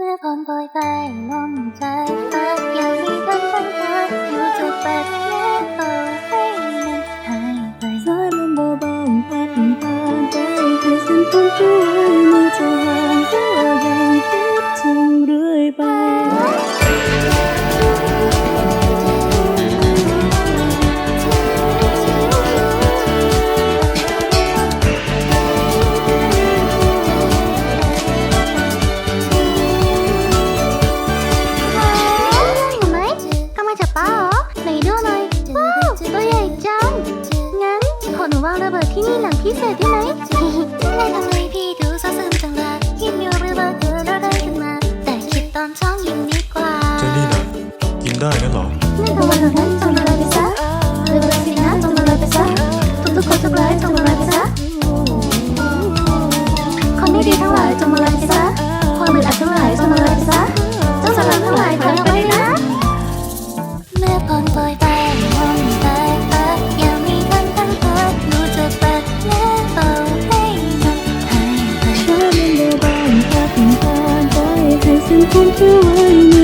เมื่อฝนโปรยปลายลงใจฟ้ายังมีคำตั้งตาอยู่จะปัดแปด พิเศษได้ไหมนายทำไมพี่ดูซาซึมจังเลยยิ้มอยู่หรือว่าเกิดอะไรขึ้นมา แต่คิดตอนท้องยิ้มดีกว่าเจนี่นะกินได้นเหรอเมื่อตะวันของนั้นจงละลายไปซะเร็วๆสินะจงละลายไปซะทุกๆคนทุกร้ายจงละลายไปซะคนไม่ดีทั้งหลายจงละลายไปซะความมืดอัดทั้งหลายจงละลายไปซะเจ้าสลัดทั้งหลายถอยออกไปนะเมื่อพรโปรยไป แค่ฉัน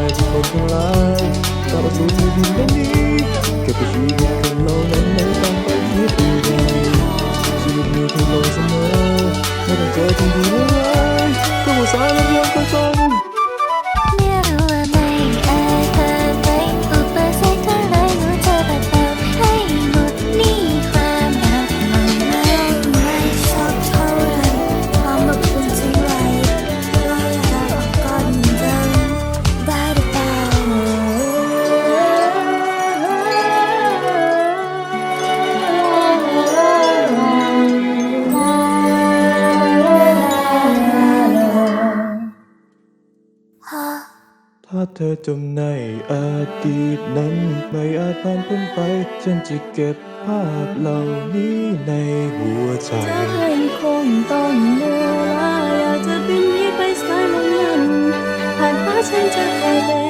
แปลกใจที่คนทั้งหลายต่อสู้ที่ดินแดนนี้เก็บไปชีวิตคนเรานั้นไม่ต้อง ถ้าเธอจมในอดีตนั้น ไม่อาจผ่านพ้นไป ฉันจะเก็บภาพเหล่านี้ในหัวใจจะให้คงต้องเมื่อลาอยากจะบินหนีไปสายลมนั้นผ่านฟ้าฉันจะคอยเป็น